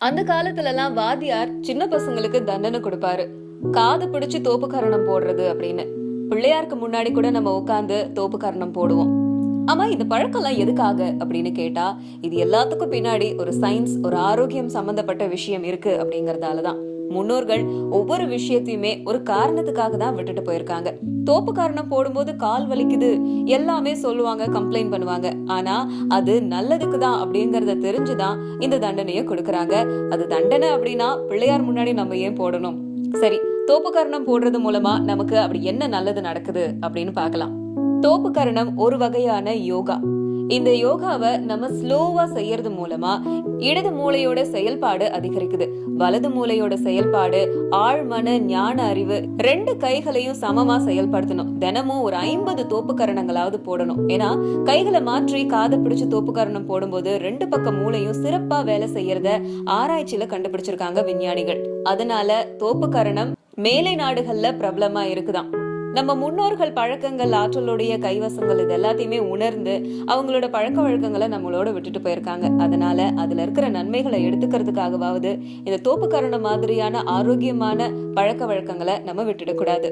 அந்த காலத்துல எல்லாம் வாத்தியார் சின்ன பசங்களுக்கு தண்டனை கொடுப்பாரு. காது பிடிச்சு தோப்பு கரணம் போடுறது அப்படின்னு. பிள்ளையாருக்கு முன்னாடி கூட நம்ம உட்காந்து தோப்பு கரணம் போடுவோம். ஆமா இந்த பழக்கம்லாம் எதுக்காக? அப்படின்னு கேட்டா இது எல்லாத்துக்கும் பின்னாடி ஒரு சயின்ஸ் ஒரு ஆரோக்கியம் சம்பந்தப்பட்ட விஷயம் இருக்கு அப்படிங்கறதாலதான். முன்னோர்கள் ஒவ்வொரு விஷயத்தையுமே ஒரு காரணத்துக்காக தான் விட்டுட்டு போயிருக்காங்க. தோப்பு காரணம் போடும்போது கால் வலிக்குது. எல்லாமே சொல்லுவாங்க கம்ப்ளைண்ட் பண்ணுவாங்க. ஆனா அது நல்லதுக்கு தான் அப்படிங்கறத தெரிஞ்சுதான் இந்த தண்டனையை கொடுக்கறாங்க. அது தண்டனை அப்படின்னா பிள்ளையார் முன்னாடி நம்ம ஏன் போடணும்? சரி தோப்பு காரணம் போடுறது மூலமா நமக்கு அப்படி என்ன நல்லது நடக்குது அப்படின்னு பார்க்கலாம். தோப்புக்கரணம் ஒரு வகையான யோகா. இந்த யோகாவை நம்ம ஸ்லோவா செய்யறது மூலமா இடது மூளையோட செயல்பாடு அதிகரிக்குது. வலது மூளையோட செயல்பாடு ஆழ்மன ஞான அறிவு ரெண்டு கைகளையும் சமமா செயல்படுத்தணும். தினமும் ஒரு ஐம்பது தோப்புக்கரணங்களாவது போடணும். ஏன்னா கைகளை மாற்றி காதை பிடிச்சு தோப்புக்கரணம் போடும்போது ரெண்டு பக்க மூளையும் சிறப்பா வேலை செய்யறத ஆராய்ச்சியில கண்டுபிடிச்சிருக்காங்க விஞ்ஞானிகள். அதனால தோப்புக்கரணம் மேலை நாடுகள்ல பிரபலமா இருக்குதான் நம்ம முன்னோர்கள் பழக்கங்கள் ஆற்றலுடைய கைவசங்கள் இது எல்லாத்தையுமே உணர்ந்து அவங்களோட பழக்க வழக்கங்களை நம்மளோட விட்டுட்டு போயிருக்காங்க. அதனால அதுல இருக்கிற நன்மைகளை எடுத்துக்கிறதுக்காகவாவது இந்த தோப்புக்கரண மாதிரியான ஆரோக்கியமான பழக்க வழக்கங்களை நம்ம விட்டுடக்கூடாது.